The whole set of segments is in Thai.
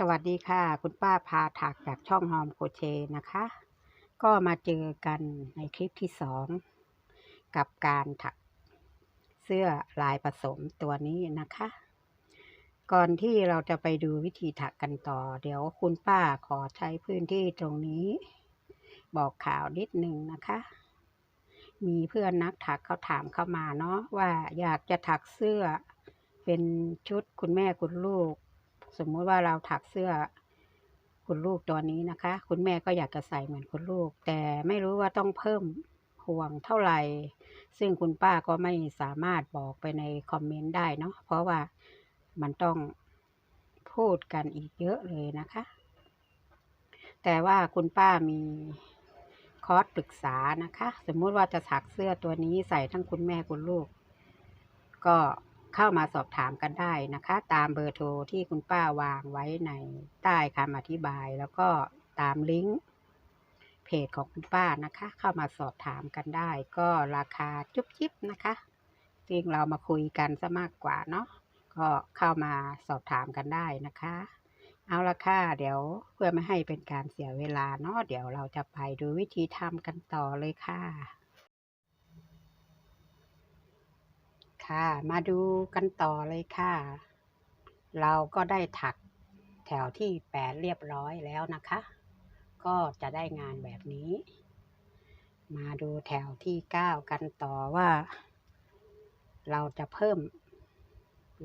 สวัสดีค่ะ คุณป้าพาถักจากช่องฮอมโคเชนะคะ ก็มาเจอกันในคลิปที่สองกับการถักเสื้อลายผสมตัวนี้นะคะ ก่อนที่เราจะไปดูวิธีถักกันต่อ เดี๋ยวคุณป้าขอใช้พื้นที่ตรงนี้ บอกข่าวนิดนึงนะคะ มีเพื่อนนักถักเขาถามเข้ามาเนาะว่าอยากจะถักเสื้อเป็นชุดคุณแม่คุณลูก สมมุติว่าเราถักเสื้อคุณลูกตัวนี้นะคะ คุณแม่ก็อยากจะใส่เหมือนคุณลูก แต่ไม่รู้ว่าต้องเพิ่มห่วงเท่าไหร่ ซึ่งคุณป้าก็ไม่สามารถบอกไปในคอมเมนต์ได้เนาะเพราะว่ามันต้องพูดกันอีกเยอะเลยนะคะ แต่ว่าคุณป้ามีคอร์สปรึกษานะคะ สมมุติว่าจะถักเสื้อตัวนี้ใส่ทั้งคุณแม่คุณลูก ก็ เข้ามาสอบถามกันได้นะคะ ตามเบอร์โทรที่คุณป้าวางไว้ในใต้คำอธิบาย แล้วก็ตามลิงก์เพจของคุณป้านะคะ เข้ามาสอบถามกันได้ ก็ราคาจุ๊บจิ๊บนะคะซึ่งเรามาคุยกันซะมากกว่าเนาะก็เข้ามาสอบถามกันได้นะคะ เอาละค่ะเดี๋ยวเพื่อไม่ให้เป็นการเสียเวลาเนาะเดี๋ยวเราจะไปดูวิธีทำกันต่อเลยค่ะ ค่ะ มาดูกันต่อเลยค่ะ เราก็ได้ถักแถวที่แปดเรียบร้อยแล้วนะคะ ก็จะได้งานแบบนี้ มาดูแถวที่เก้ากันต่อว่า เราจะเพิ่ม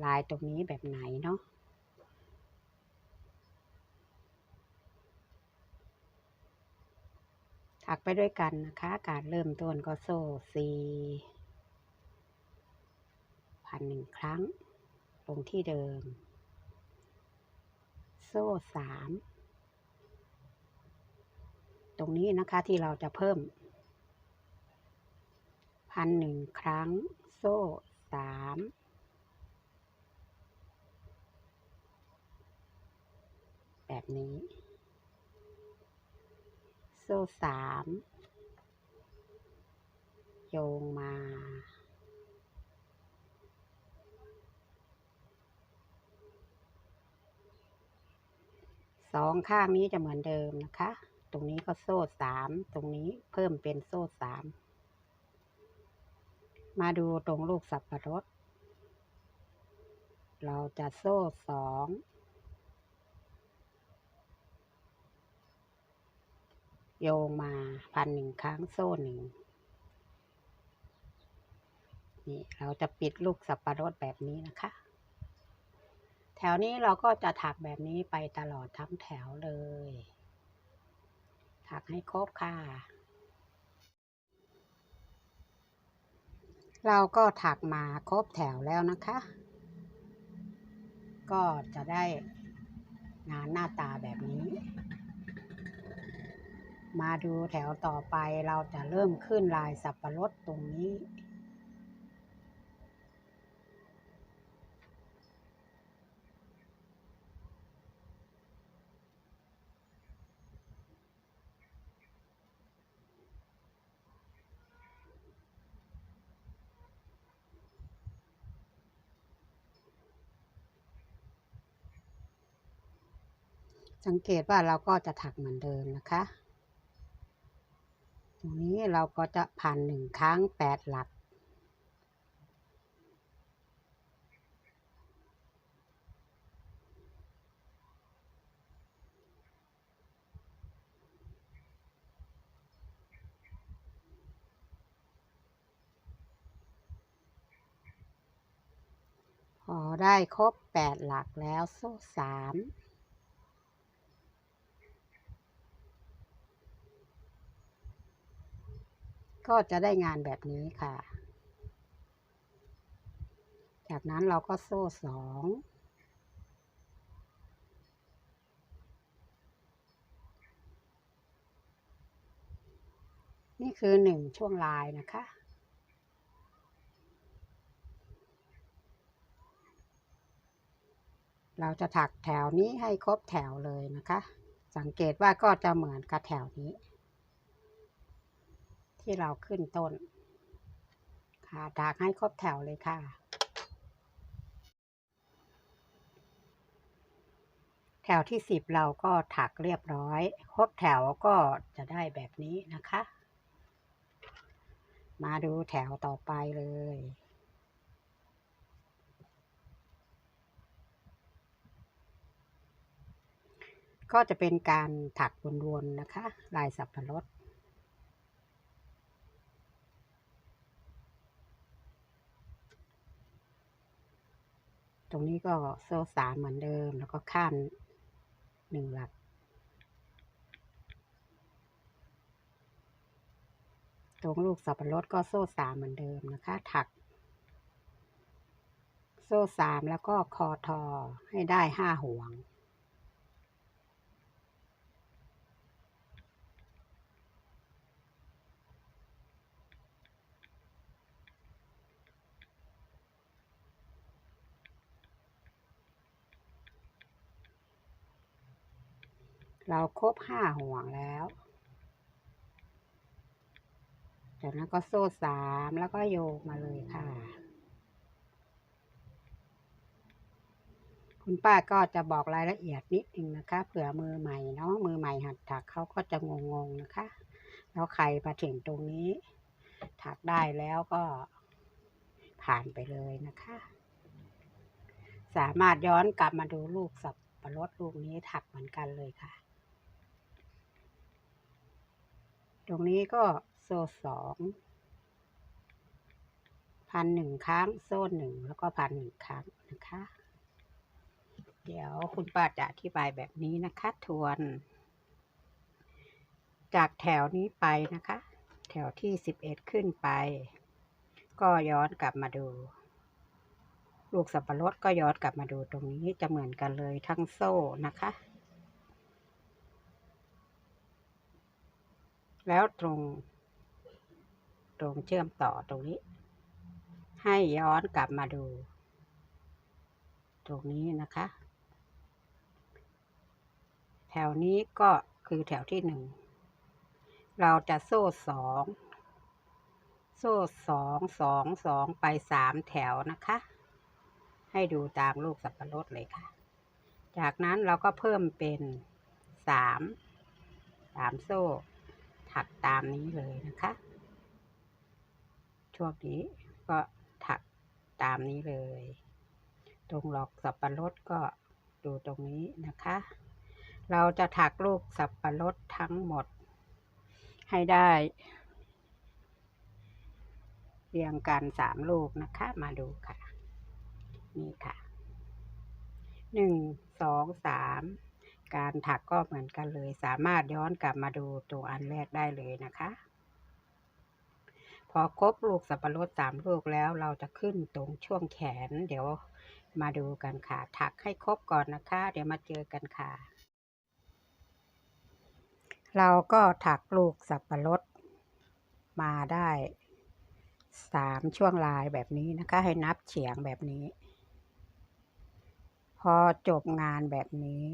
ลายตรงนี้แบบไหนเนาะถักไปด้วยกันนะคะ การเริ่มต้นก็โซ่สี่ พันหนึ่งครั้ง ลงที่เดิม โซ่สามตรงนี้นะคะที่เราจะเพิ่ม พันหนึ่งครั้ง โซ่สามแบบนี้ โซ่สามโยงมา สองข้างนี้จะเหมือนเดิมนะคะ ตรงนี้ก็โซ่สาม ตรงนี้เพิ่มเป็นโซ่สาม มาดูตรงลูกสับปะรด เราจะโซ่สองโยงมาพันหนึ่งครั้งโซ่หนึ่งนี่เราจะปิดลูกสับปะรดแบบนี้นะคะ ถวนี้เราก็จะถักแบบนี้ไปตลอดทั้งแถวเลย ถักให้ครบค่ะ เราก็ถักมาครบแถวแล้วนะคะ ก็จะได้งานหน้าตาแบบนี้ มาดูแถวต่อไปเราจะเริ่มขึ้นลายสับปะรดตรงนี้ สังเกตว่าเราก็จะถักเหมือนเดิมนะคะ ตรงนี้เราก็จะผ่านหนึ่งครั้งแปดหลัก พอได้ครบแปดหลักแล้วโซ่สาม ก็จะได้งานแบบนี้ค่ะ จากนั้นเราก็โซ่สองนี่คือหนึ่งช่วงลายนะคะ เราจะถักแถวนี้ให้ครบแถวเลยนะคะ สังเกตว่าก็จะเหมือนกับแถวนี้ ที่เราขึ้นต้น ค่ะถักให้ครบแถวเลยค่ะ แถวที่สิบเราก็ถักเรียบร้อย ครบแถวก็จะได้แบบนี้นะคะ มาดูแถวต่อไปเลยก็จะเป็นการถักวนๆนะคะ ลายสับปะรด ตรงนี้ก็โซ่สามเหมือนเดิม แล้วก็ข้ามหนึ่งหลัก ตรงลูกสับปะรดก็โซ่สามเหมือนเดิมนะคะ ถัก โซ่สามแล้วก็คอทอให้ได้ห้าห่วง เราครบห้าห่วงแล้ว จากนั้นก็โซ่สามแล้วก็โยกมาเลยค่ะ คุณป้าก็จะบอกรายละเอียดนิดนึงนะคะ เผื่อมือใหม่เนาะมือใหม่หัดถักเขาก็จะงงๆนะคะ แล้วใครมาถึงตรงนี้ ถักได้แล้วก็ผ่านไปเลยนะคะ สามารถย้อนกลับมาดูลูกสับปะรดลูกนี้ถักเหมือนกันเลยค่ะ ตรงนี้ก็โซ่สองพันหนึ่งครั้ง โซ่หนึ่งแล้วก็พันหนึ่งครั้งนะคะ เดี๋ยวคุณป้าจะอธิบายแบบนี้นะคะ ทวน จากแถวนี้ไปนะคะ แถวที่สิบเอ็ดขึ้นไป ก็ย้อนกลับมาดูลูกสับปะรดก็ย้อนกลับมาดูตรงนี้จะเหมือนกันเลยทั้งโซ่นะคะ แล้วตรง ตรงเชื่อมต่อตรงนี้ ให้ย้อนกลับมาดู ตรงนี้นะคะ แถวนี้ก็คือแถวที่หนึ่ง เราจะโซ่สองโซ่สองสองสองไปสามแถวนะคะ ให้ดูตามลูกสับปะรดเลยค่ะ จากนั้นเราก็เพิ่มเป็นสามสามโซ่ ถักตามนี้เลยนะคะ ช่วงนี้ก็ถักตามนี้เลย ตรงหลอกสับปะรดก็ดูตรงนี้นะคะ เราจะถักลูกสับปะรดทั้งหมด ให้ได้เรียงกันสามลูกนะคะ มาดูค่ะ นี่ค่ะหนึ่งสองสาม การถักก็เหมือนกันเลย สามารถย้อนกลับมาดูตัวอันแรกได้เลยนะคะ พอครบลูกสับปะรดสามลูกแล้วเราจะขึ้นตรงช่วงแขน เดี๋ยวมาดูกันค่ะ ถักให้ครบก่อนนะคะ เดี๋ยวมาเจอกันค่ะ เราก็ถักลูกสับปะรดมาได้สามช่วงลายแบบนี้นะคะ ให้นับเฉียงแบบนี้ พอจบงานแบบนี้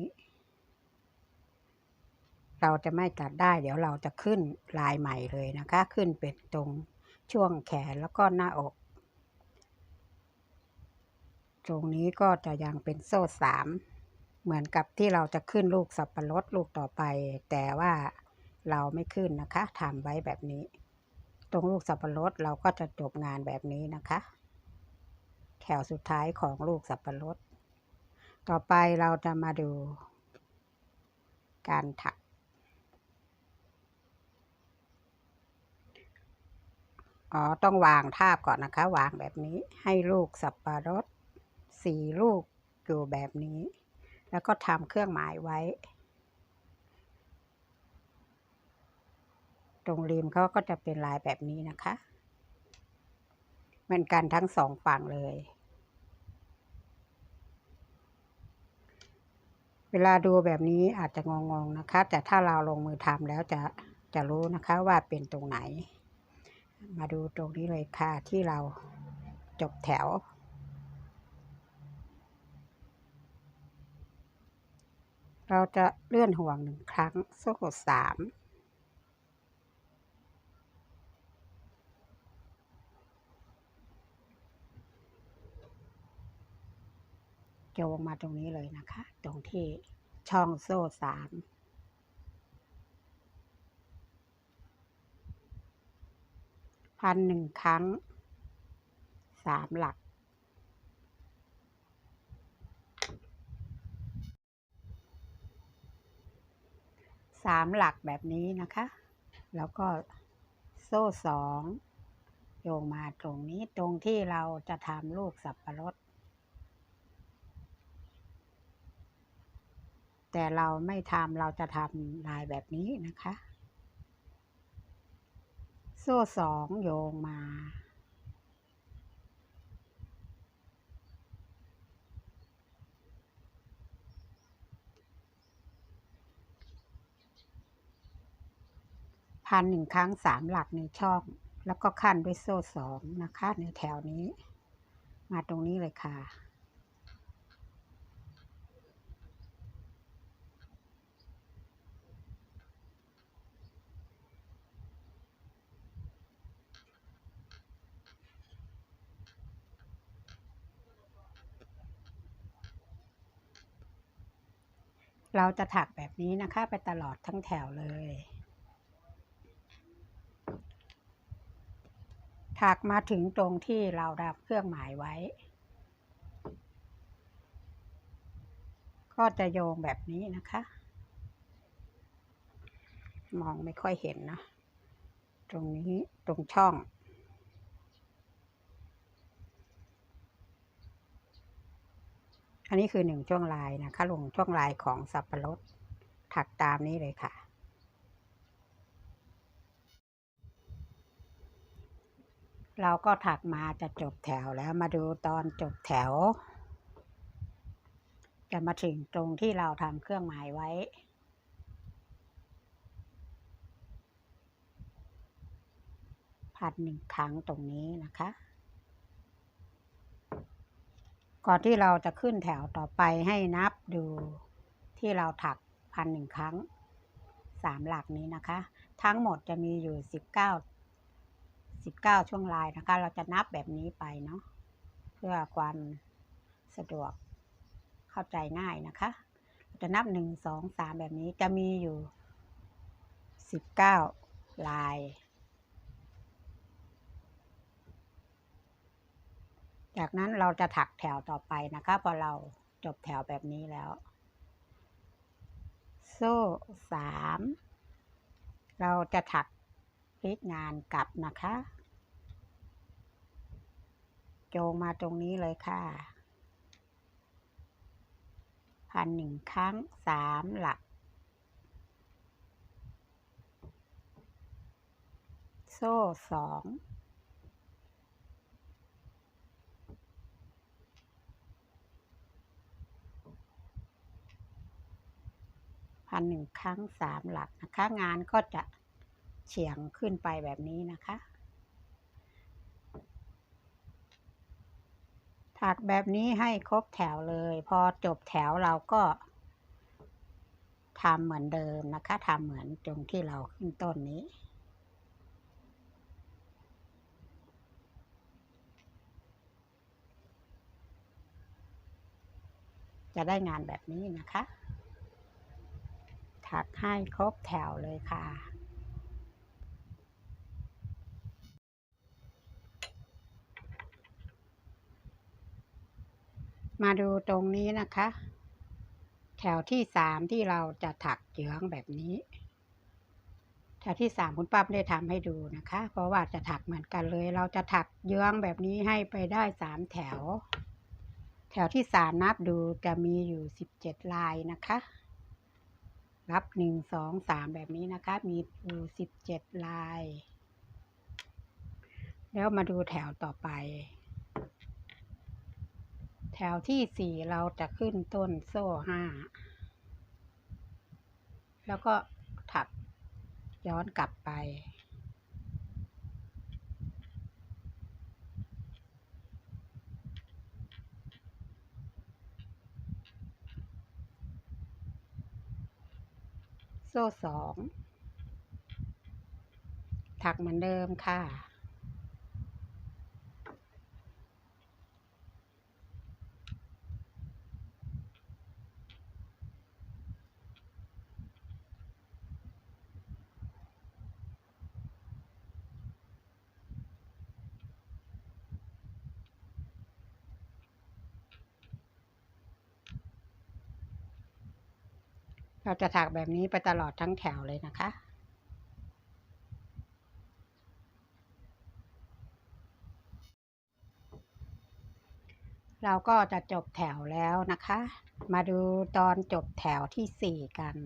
เราจะไม่ตัดได้ เดี๋ยวเราจะขึ้นลายใหม่เลยนะคะ ขึ้นเป็นตรงช่วงแขนแล้วก็หน้าอก ตรงนี้ก็จะยังเป็นโซ่สามเหมือนกับที่เราจะขึ้นลูกสับปะรดลูกต่อไป แต่ว่าเราไม่ขึ้นนะคะทำไว้แบบนี้ ตรงลูกสับปะรดเราก็จะจบงานแบบนี้นะคะ แถวสุดท้ายของลูกสับปะรด ต่อไปเราจะมาดูการถัก อ๋อต้องวางทาบก่อนนะคะ วางแบบนี้ให้ลูกสับปะรดสี่ลูกอยู่แบบนี้ แล้วก็ทำเครื่องหมายไว้ ตรงริมเขาก็จะเป็นลายแบบนี้นะคะ เหมือนกันทั้งสองฝั่งเลย เวลาดูแบบนี้อาจจะงงๆนะคะ แต่ถ้าเราลงมือทำแล้วจะจะรู้นะคะว่าเป็นตรงไหน มาดูตรงนี้เลยค่ะที่เราจบแถว เราจะเลื่อนห่วงหนึ่งครั้งโซ่สามโยงมาตรงนี้เลยนะคะ ตรงที่ช่องโซ่สาม พันหนึ่งครั้งสามหลัก สามหลักแบบนี้นะคะ แล้วก็โซ่สองโยงมาตรงนี้ตรงที่เราจะทำลูกสับปะรด แต่เราไม่ทำเราจะทำลายแบบนี้นะคะ ซ่สองโยงมา พันหนึ่งครั้งสามหลักในช่อง แล้วก็ขั้นด้วยโซ่สองนะคะ ในแถวนี้ มาตรงนี้เลยค่ะ เราจะถักแบบนี้นะคะ ไปตลอดทั้งแถวเลย ถักมาถึงตรงที่เราดับเครื่องหมายไว้ ก็จะโยงแบบนี้นะคะ มองไม่ค่อยเห็นนะ ตรงนี้ตรงช่อง อันนี้คือหนึ่งช่วงลายนะคะลงช่วงลายของสับปะรดถักตามนี้เลยค่ะ เราก็ถักมาจะจบแถวแล้วมาดูตอนจบแถว จะมาถึงตรงที่เราทำเครื่องหมายไว้พัดหนึ่งครั้งตรงนี้นะคะ ก่อนที่เราจะขึ้นแถวต่อไปให้นับดูที่เราถักพันหนึ่งครั้งสามหลักนี้นะคะ ทั้งหมดจะมีอยู่สิบเก้าสิบเก้าช่วงลายนะคะ เราจะนับแบบนี้ไปเนาะเพื่อความสะดวกเข้าใจง่ายนะคะเราจะนับหนึ่งสองสามแบบนี้จะมีอยู่สิบเก้าลาย จากนั้นเราจะถักแถวต่อไปนะคะ พอเราจบแถวแบบนี้แล้ว โซ่สามเราจะถักพลิกงานกลับนะคะ โจงมาตรงนี้เลยค่ะ พันหนึ่งครั้งสามหลัก โซ่สองันหนึ่งครั้งสามหลักนะคะ งานก็จะเฉียงขึ้นไปแบบนี้นะคะ ถักแบบนี้ให้ครบแถวเลย พอจบแถวเราก็ทำเหมือนเดิมนะคะทำเหมือนตรงที่เราขึ้นต้นนี้จะได้งานแบบนี้นะคะ ถักให้ครบแถวเลยค่ะ มาดูตรงนี้นะคะ แถวที่สามที่เราจะถักเยื้องแบบนี้ แถวที่สามคุณป้าไม่ได้ทำให้ดูนะคะ เพราะว่าจะถักเหมือนกันเลย เราจะถักเยื้องแบบนี้ให้ไปได้สามแถวแถวที่สามนับดูจะมีอยู่สิบเจ็ดลายนะคะ รับหนึ่งสองสามแบบนี้นะคะ มีอยู่สิบเจ็ดลาย แล้วมาดูแถวต่อไป แถวที่สี่เราจะขึ้นต้นโซ่ห้า แล้วก็ถักย้อนกลับไป โซ่สอง ถักเหมือนเดิมค่ะ เราจะถักแบบนี้ไปตลอดทั้งแถวเลยนะคะ เราก็จะจบแถวแล้วนะคะ มาดูตอนจบแถวที่สี่กัน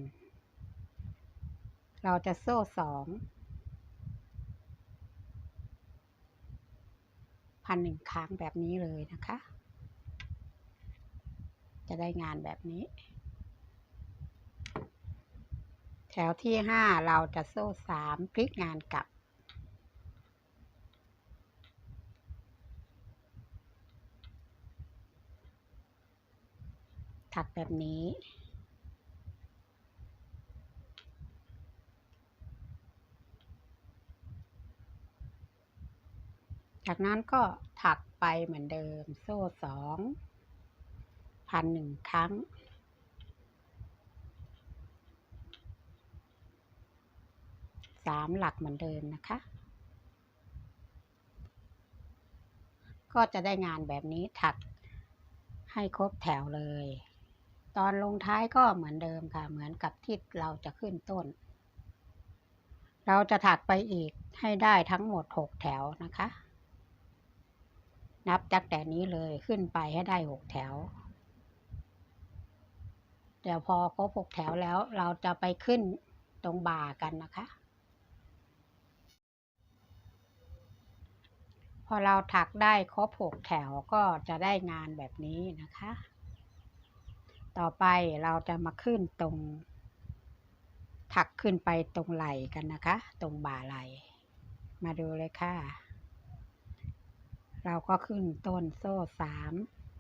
เราจะโซ่สองพันหนึ่งครั้งแบบนี้เลยนะคะ จะได้งานแบบนี้ แถวที่ห้าเราจะโซ่สามพลิกงานกลับ ถักแบบนี้ จากนั้นก็ถักไปเหมือนเดิมโซ่สองพันหนึ่งครั้ง สามหลักเหมือนเดิมนะคะ ก็จะได้งานแบบนี้ถักให้ครบแถวเลย ตอนลงท้ายก็เหมือนเดิมค่ะ เหมือนกับที่เราจะขึ้นต้น เราจะถักไปอีกให้ได้ทั้งหมดหกแถวนะคะ นับจากแต่นี้เลยขึ้นไปให้ได้หกแถวเดี๋ยวพอครบหกแถวแล้วเราจะไปขึ้นตรงบ่ากันนะคะ อเราถักได้ครบหกแถวก็จะได้งานแบบนี้นะคะ ต่อไปเราจะมาขึ้นตรง ถักขึ้นไปตรงไหล่กันนะคะ ตรงบ่าไหล่มาดูเลยค่ะ เราก็ขึ้นต้นโซ่สาม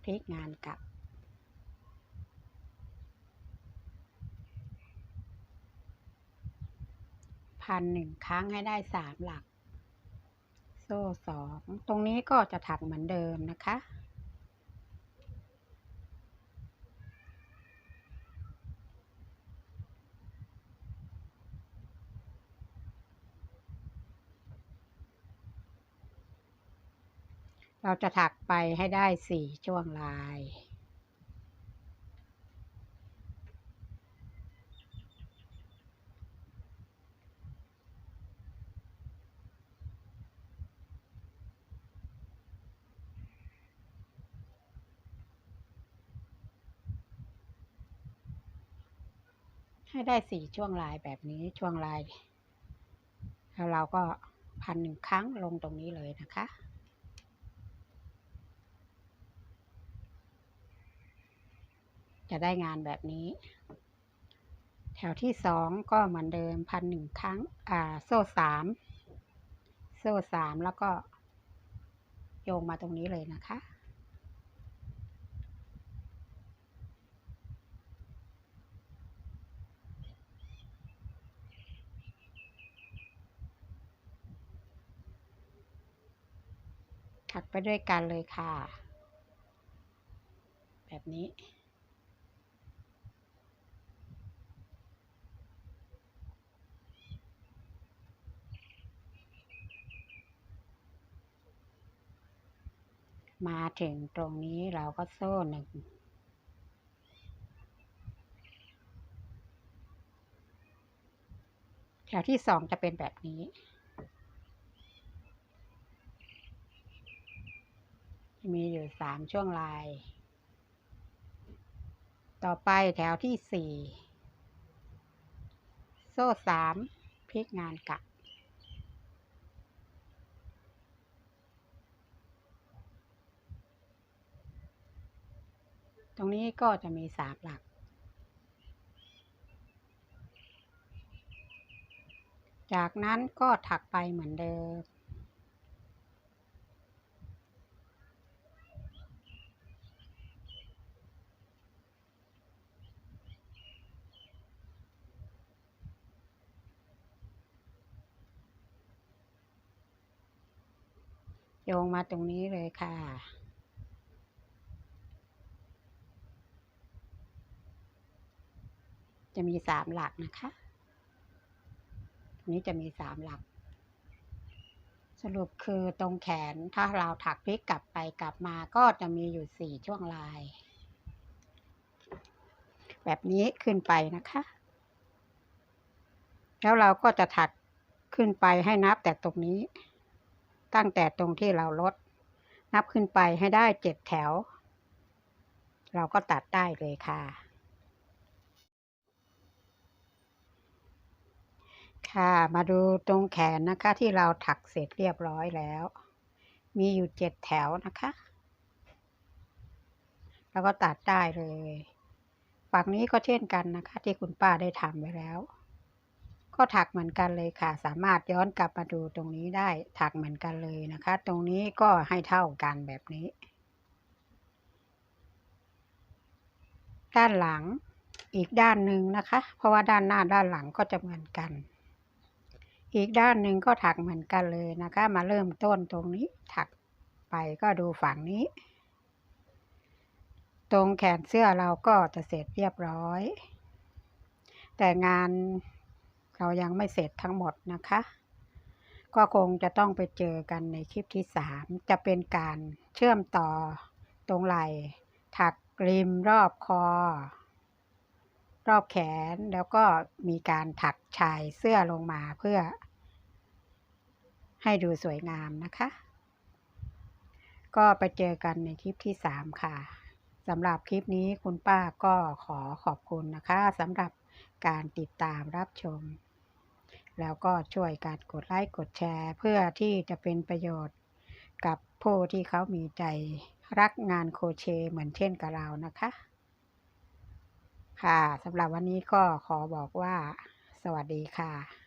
พลิกงานกลับ พันหนึ่งครั้งให้ได้สามหลัก ซ่สองตรงนี้ก็จะถักเหมือนเดิมนะคะ เราจะถักไปให้ได้สี่ช่วงลาย ให้ได้สี่ช่วงลายแบบนี้ช่วงลาย แล้วเราก็พันหนึ่งครั้งลงตรงนี้เลยนะคะ จะได้งานแบบนี้ แถวที่สองก็เหมือนเดิมพันหนึ่งครั้ง อ่า โซ่สามโซ่สามแล้วก็โยงมาตรงนี้เลยนะคะ ถักไปด้วยกันเลยค่ะ แบบนี้ มาถึงตรงนี้เราก็โซ่หนึ่งแถวที่สองจะเป็นแบบนี้ มีอยู่สามช่วงลาย ต่อไปแถวที่สี่ โซ่สามพลิกงานกลับ ตรงนี้ก็จะมีสามหลัก จากนั้นก็ถักไปเหมือนเดิม โยงมาตรงนี้เลยค่ะ จะมีสามหลักนะคะตรงนี้จะมีสามหลัก สรุปคือตรงแขนถ้าเราถักพลิกกลับไปกลับมาก็จะมีอยู่สี่ช่วงลาย แบบนี้ขึ้นไปนะคะ แล้วเราก็จะถักขึ้นไปให้นับแต่ตรงนี้ ตั้งแต่ตรงที่เราลด นับขึ้นไปให้ได้เจ็ดแถว เราก็ตัดได้เลยค่ะ ค่ะ มาดูตรงแขนนะคะที่เราถักเสร็จเรียบร้อยแล้ว มีอยู่เจ็ดแถวนะคะ แล้วก็ตัดได้เลย ฝั่งนี้ก็เช่นกันนะคะ ที่คุณป้าได้ทำไว้แล้ว ก็ถักเหมือนกันเลยค่ะ สามารถย้อนกลับมาดูตรงนี้ได้ถักเหมือนกันเลยนะคะ ตรงนี้ก็ให้เท่ากันแบบนี้ ด้านหลังอีกด้านหนึ่งนะคะ เพราะว่าด้านหน้าด้านหลังก็จะเหมือนกัน อีกด้านหนึ่งก็ถักเหมือนกันเลยนะคะ มาเริ่มต้นตรงนี้ถักไปก็ดูฝั่งนี้ ตรงแขนเสื้อเราก็จะเสร็จเรียบร้อย แต่งาน เรายังไม่เสร็จทั้งหมดนะคะ ก็คงจะต้องไปเจอกันในคลิปที่สามจะเป็นการเชื่อมต่อตรงไหล่ ถักริมรอบคอ รอบแขนแล้วก็มีการถักชายเสื้อลงมาเพื่อ ให้ดูสวยงามนะคะ ก็ไปเจอกันในคลิปที่สามค่ะสำหรับคลิปนี้คุณป้าก็ขอขอบคุณนะคะสำหรับ การติดตามรับชม แล้วก็ช่วยกันกดไลค์กดแชร์ เพื่อที่จะเป็นประโยชน์กับผู้ที่เขามีใจรักงานโคเชเหมือนเช่นกับเรานะคะ ค่ะสำหรับวันนี้ก็ขอบอกว่า สวัสดีค่ะ